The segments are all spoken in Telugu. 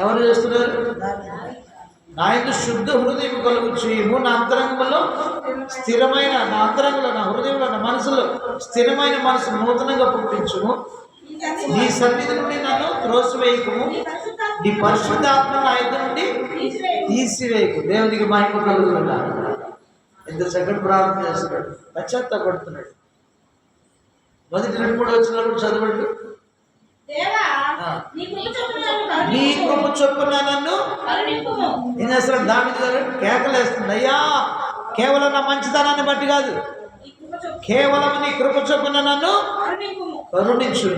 ఎవరు చేస్తున్నారు? నా యొక్క శుద్ధ హృదయం కలుగు చేయము. నా అంతరంగంలో స్థిరమైన నా అంతరంగంలో నా హృదయంలో నా మనసులో స్థిరమైన మనసు నూతనంగా పుట్టించుము. నీ సన్నిధి నుండి నన్ను త్రోసివేయకము. నీ పరిశుద్ధాత్మ నా యొక్క నుండి తీసివేయకు. దేవునికి మహిమ కలుగుతుందా ఎంత చక్కటి ప్రార్థన చేస్తున్నాడు. పశ్చాత్తాపడుతున్నాడు మొదటి రెండు మూడు వచ్చినప్పుడు చదవండి. నీ కృప చొప్పున నన్ను. ఏం దావిది గారు కేకలేస్తుంది అయ్యా కేవలం నా మంచితనాన్ని బట్టి కాదు. కేవలం నీ కృప చొప్పున నన్ను. కరుణించు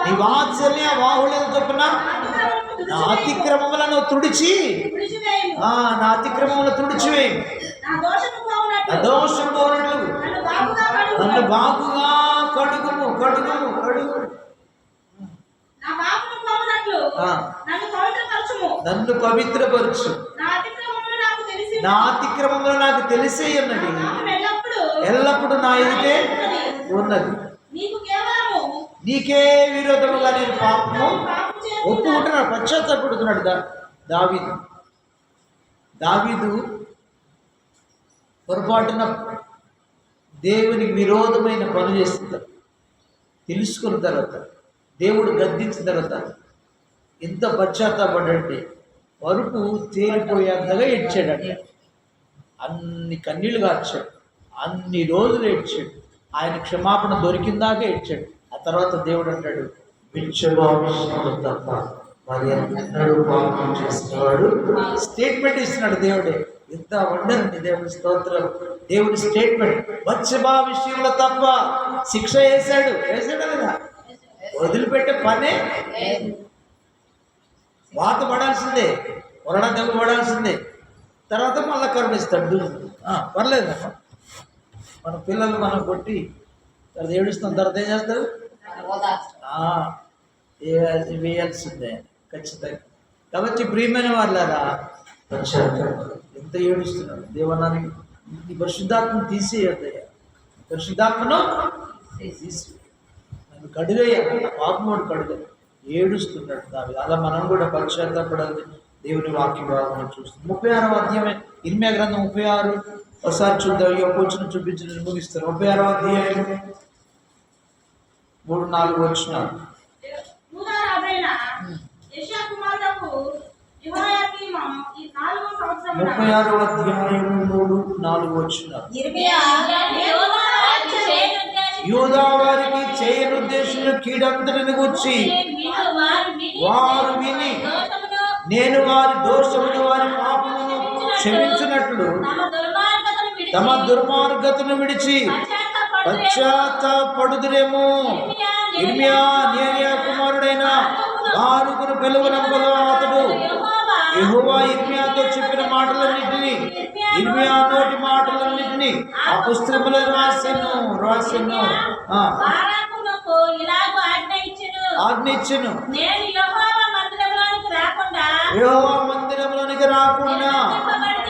నీ వాత్సల్య బాహుళ్యం చొప్పున నా. అతిక్రమములను తుడిచి నా అతిక్రమములను తుడిచివేయి నా దోషం పోనట్లు నన్ను బాగుగా కడుగు. నన్ను బాగుగా కడుగుము కడుగుము కడుగు నా పాపము పోవునట్లు ఆ. నన్ను పవిత్రపరచుము. నన్ను పవిత్రపరచు. నా అతిక్రమములు నాకు తెలిసి ఉన్నది పాపం ఎల్లప్పుడూ నా ఎదుటే ఉన్నది. నీకు విరోధముగా నేను పాపము ఒప్పుకుంటున్నాడు పశ్చాత్తపడుతున్నాడు దా దావీదు. దావీదు పొరపాటున దేవునికి విరోధమైన పని చేస్తున్నారు. తెలుసుకున్న తర్వాత దేవుడు గద్దించిన తర్వాత ఎంత పశ్చాత్తాపడంటే వరకు తేలిపోయేంతగా ఏడ్చాడంట. అన్ని కన్నీళ్ళు కార్చాడు అన్ని రోజులు ఏడ్చాడు. ఆయన క్షమాపణ దొరికిందాక ఏడ్చాడు. ఆ తర్వాత దేవుడు అంటాడు విషయంలో తప్ప మరి ఎన్నడూ పాపం చేసినవాడు స్టేట్మెంట్ ఇస్తున్నాడు దేవుడే. ఇంత వండరండి దేవుడి స్తోత్రం. దేవుడి స్టేట్మెంట్ మత్స్యభా విషయంలో తప్ప శిక్ష వేశాడు. వేసాడు కదా వదిలిపెట్టే పనే వాత పడాల్సిందే కొరడ దెబ్బ పడాల్సిందే. తర్వాత మళ్ళీ కరుణిస్తాడు ఆ, పర్లేదు మన పిల్లలు మనం కొట్టి తర్వాత ఏడుస్తాం తర్వాత ఏం చేస్తారు? ఆ, వేయాల్సిందే ఖచ్చితంగా. కాబట్టి ప్రియమైన వాళ్ళారా ఎంత ఏడుస్తున్నారు? దేవనాన్ని ఈ పరిశుద్ధాత్మను తీసేయద్దయ్యా పరిశుద్ధాత్మను తీసి నన్ను కడుగయ్యా పాపమోడు కడుగ ఏడుస్తున్నాడు దావి అలా మనం కూడా పశ్చాత్తాపడాలి దేవుని వాక్య భాగంలో చూస్తాం ముప్పై ఆరవ అధ్యాయం ఇనిమే గ్రంథం ముప్పై ఆరు ఒకసారి చూద్దాం. ఈ వచ్చిన చూపించి నేను ముగిస్తాను. ముప్పై ఆరవ అధ్యాయం మూడు నాలుగు వచ్చిన ముప్పై ఆరవ అధ్యాయం మూడు నాలుగు వచ్చిన చేయనుద్దేశించి యూదా వారికి చేయనుద్దేశించిన కీడంతటిని గుర్చి వారు విని వారు నేను వారి దోషమును వారి పాపమును క్షమించినట్లు తమ దుర్మార్గతను విడిచి పశ్చాత్తాపడుదురేమో. ఇర్మియా నేరియా కుమారుడైన బారుకును పిలువనంపలో అతడు యెహోవా ఇర్మియాతో చెప్పిన మాటలన్నింటినీ ఇర్మియా నోటి మాటలన్నింటినీ ఆ పుస్తకములో రాసెను. రాసెను ఆజ్ఞ ఇచ్చెను. ఆజ్ఞ ఇచ్చెను. నేను యెహోవా మందిరంలోనికి రాకుండా యెహోవా మందిరంలోనికి రాకుండా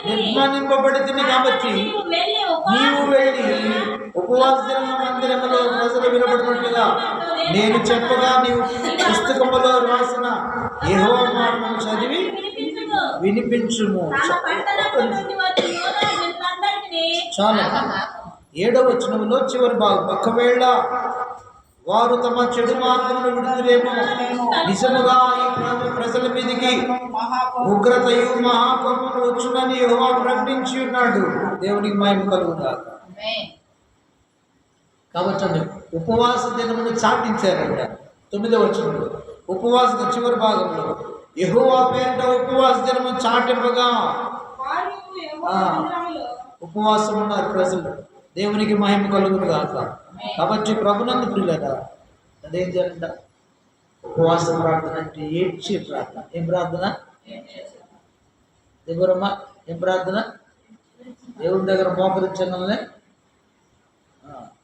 నిర్మాణింపబడి తిని కాబట్టి నీవు వెళ్ళి ఉపవాసం మందిరములో ప్రజలు వినబడినట్లుగా నేను చెప్పగా నీవు పుస్తకములో రాసిన యెహోవా మాటను చదివి వినిపించుము. చాలు. ఏడవ వచనములో చివరి భాగం. ఒకవేళ వారు తమ చెడు మార్గమును విడుదలేమో నిజముగా ఈ ప్ర- ప్రజల మీదకి ఉగ్రతయు మహాకోపము వచ్చునని యెహోవా ప్రకటించి ఉన్నాడు. దేవునికి మహిమ కలుగుగాక కాబట్టి ఉపవాస దినమును చాటించారంట. తొమ్మిదవ వచనంలో. ఉపవాస చివరి భాగంలో యహోవా పేరిట ఉపవాస దినము చాటింపగా. ఆ. ఉపవాసం ఉన్నారు ప్రజలు. దేవునికి మహిమ కలుగును కాక కాబట్టి ప్రభునందు ప్రియులరా అదేం చేయాలంట ఉపవాస ప్రార్థన అంటే ఏడ్చి ప్రార్థన. ఏం ప్రార్థన? దేవురమ్మ ఏం ప్రార్థన? దేవుని దగ్గర మోకరించగానే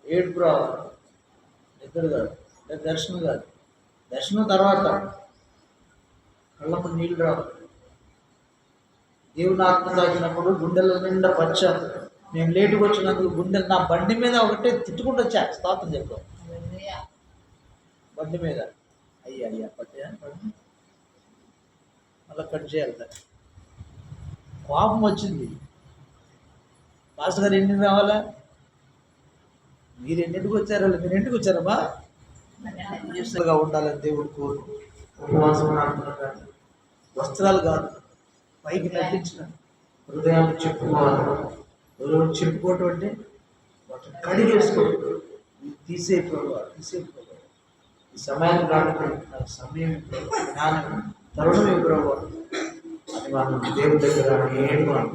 ఏడుపు రావాలి. నిద్ర కాదు దర్శనం కాదు. దర్శనం తర్వాత కళ్ళకు నీళ్ళు రావాలి దేవుని ఆత్మ తాకినప్పుడు గుండెల నిండా పచ్చాను మేము లేటుగా వచ్చినందుకు గుండెలు నా బండి మీద ఒకటే తిట్టుకుంటూ వచ్చా. స్తోత్రం చెప్పాం బండి మీద. అయ్యా అయ్యా పట్టే మళ్ళీ కట్ చేయాలి కోపం వచ్చింది. మాస్టర్ గారు ఎన్ని రావాలా? మీరు ఎన్నింటికి వచ్చారు? మీరు ఇంటికి వచ్చారమ్మా ఉండాలని దేవుడు కోరు. ఉపవాసం ప్రార్థన వస్త్రాలు కాదు. పైకి నటించిన హృదయాన్ని చెప్పుకోవాలి హృదయం చెప్పుకోవటం అంటే వాటిని కడిగేసుకోవడం ఇది తీసే ప్రభావ తీసే ప్రభావ ఈ సమయాన్ని రావడం నాకు సమయం జ్ఞానం తరుణం ప్రభావ అని మనం దేవుడి దగ్గర ఏడుకోవాలి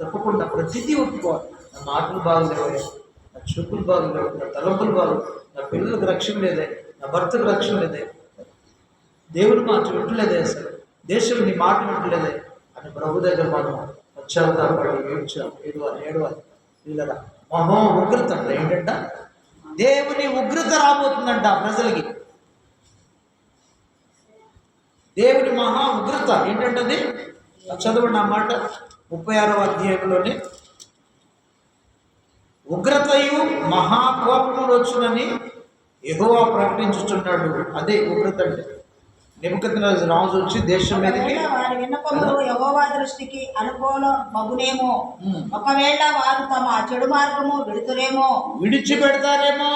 తప్పకుండా ప్రతిదీ ఒప్పుకోవాలి. నా మాటలు బాగలేవు నా చూపులు బాగలేవు. నా తలంపులు బాగలేవు. నా పిల్లలకు రక్షణ లేదే. నా భర్తకు రక్షణ లేదే. దేవుడు మాట వింటలేదే అసలు. దేశం నీ మాట వింటలేదే అని ప్రభు దగ్గర మనం ఏడు ఏడ్చాం ఏడవాలి ఏడవాలి వీళ్ళరా మహో ఉగ్రత అంట. ఏంటంట? దేవుని ఉగ్రత రాబోతుందంట ప్రజలకి. దేవుని మహా ఉగ్రత. ఏంటంటది? చదవండి అన్నమాట ముప్పై ఆరో అధ్యాయంలోని. ఉగ్రతయు మహాకోపములు వచ్చునని ఎగువ ప్రకటించుచున్నాడు. అదే ఉగ్రత అంటే. నిపుకత్ రాజు వచ్చి దేశం మీదకి వారి విన్నపములు యెహోవా దృష్టికి అనుకూలం మగునేమో. ఒకవేళ వారు తమ చెడు మార్గము విడుతురేమో విడిచిపెడతారేమో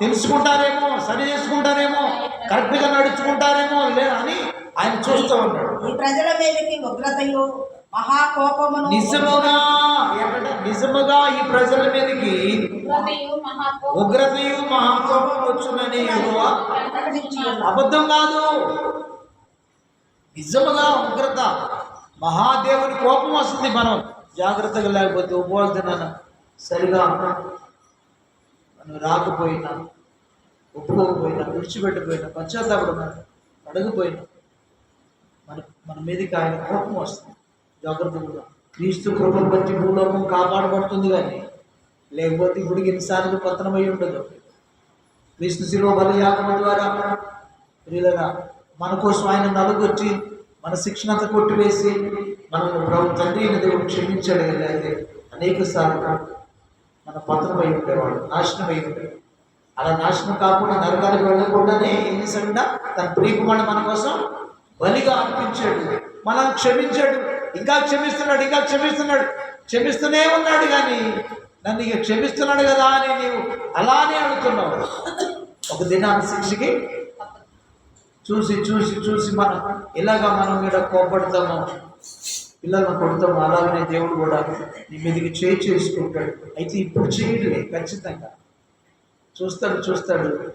తెలుసుకుంటారేమో సరి చేసుకుంటారేమో కరెక్ట్గా నడుచుకుంటారేమో లే అని ఆయన చూస్తూ ఉన్నాడు ఈ ప్రజల మీదకి ఉగ్రతయు మహాకోపమును నిజముగా నిజముగా ఈ ప్రజల మీదకి ఉగ్రతయు మహాకోపం వచ్చునని. అబద్ధం కాదు నిజముగా ఉగ్రత. మహాదేవుని కోపం వస్తుంది మనం. జాగ్రత్తగా లేకపోతే ఉపవాసన సరిగా మనం రాకపోయినా ఒప్పుకోకపోయినా విడిచిపెట్టిపోయినా పశ్చాత్తాపడినా అడగపోయినా మన మన మీదకి ఆయన కోపం వస్తుంది. జాగ్రత్తగా క్రీస్తు కృపను బట్టి భూలోకం కాపాడబడుతుంది కానీ లేకపోతే ఇప్పుడు ఎన్నిసార్లు పతనమై ఉండదు. క్రీస్తు శిలువ బలయాగం ద్వారా ప్రియులరా మన కోసం ఆయన నలుగొచ్చి మన శిక్షణ అంతా కొట్టివేసి మనల్ని ప్రభు తండ్రి అయిన దేవుడు క్షమించాడు అయితే అనేక సార్లు మన పతనమై ఉండేవాడు నాశనమై ఉండేవాడు. అలా నాశనం కాకుండా నరకాలకు వెళ్ళకుండానే ఏం తన ప్రియకుమారుడు మన కోసం బలిగా అర్పించాడు మనల్ని క్షమించాడు. ఇంకా క్షమిస్తున్నాడు ఇంకా క్షమిస్తున్నాడు. క్షమిస్తూనే ఉన్నాడు కానీ నన్ను ఇక క్షమిస్తున్నాడు కదా అని నీవు అలానే అడుగుతున్నావు. ఒక దినాన్ని శిక్షకి చూసి చూసి చూసి మనం ఇలాగ మనం మీద కోపడతామో పిల్లలను కొడతాము అలాగనే దేవుడు కూడా నీ మీదకి చేయి చేసుకుంటాడు. అయితే ఇప్పుడు చేయడులే ఖచ్చితంగా. చూస్తాడు చూస్తాడు.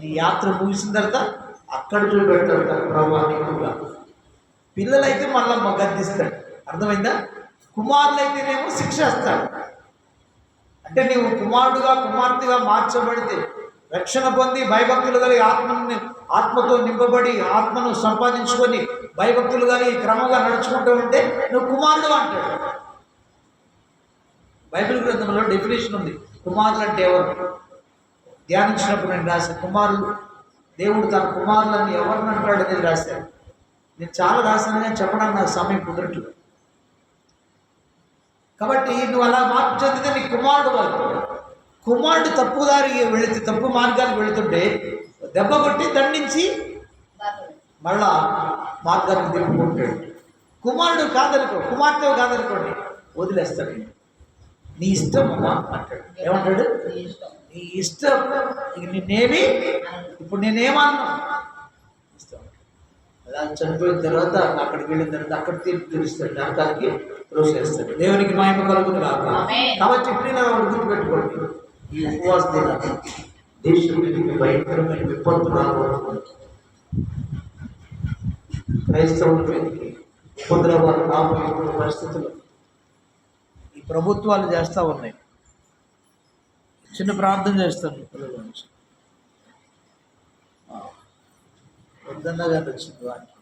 నీ యాత్ర ముగిసిన తర్వాత అక్కడ చూపెడతాడు తన కూడా. పిల్లలైతే మళ్ళీ గద్దిస్తాడు అర్థమైందా? కుమారులైతేనేమో అయితేనేమో అంటే నీవు కుమారుడుగా కుమార్తెగా మార్చబడితే రక్షణ పొంది భయభక్తులు కలిగి ఆత్మని ఆత్మతో నింపబడి ఆత్మను సంపాదించుకొని భయభక్తులు కలిగి క్రమంగా నడుచుకుంటూ ఉంటే నువ్వు కుమారుడు అంటాడు. బైబిల్ గ్రంథంలో డెఫినేషన్ ఉంది. కుమారులు అంటే ఎవరు? ధ్యానించినప్పుడు నేను రాశాను కుమారులు. దేవుడు తన కుమారులని ఎవరిని అంటాడు అనేది రాశాను. నేను చాలా రాశాను కానీ చెప్పడానికి నాకు సమయం కుదరట్లేదు. కాబట్టి నువ్వు అలా మార్పు చెందితే నీ కుమారుడు వాళ్ళు. కుమారుడు తప్పుదారి వెళితే తప్పు మార్గానికి వెళుతుంటే దెబ్బ కొట్టి దండించి మళ్ళా మార్గానికి తిప్పుకుంటాడు కుమారుడు కాదనుకో కుమార్తె కాదనుకోండి వదిలేస్తాడు నీ ఇష్టం అంటాడు. ఏమంటాడు? నీ ఇష్టం. ఇక నిన్నేమి? ఇప్పుడు నేనేమన్నా? ఇష్టం అలా చనిపోయిన తర్వాత అక్కడికి వెళ్ళిన తర్వాత అక్కడ తీర్పు తెలుస్తాడు. నరకానికి ప్రోత్సహిస్తాడు. దేవునికి కాక ఆమేన్. కాబట్టి ఇప్పుడు గుర్తుపెట్టుకోండి. ఈ ఉపవాస దినాన్ని దేశం మీదకి భయంకరమైన విపత్తు రాబోతుంది క్రైస్తవుల మీదకి ఉపద్రవాలు రాబోయే పరిస్థితులు ఈ ప్రభుత్వాలు చేస్తూ ఉన్నాయి. చిన్న ప్రార్థన చేస్తాను పిల్లల నుంచి వద్దన్న గారు వచ్చింది వారికి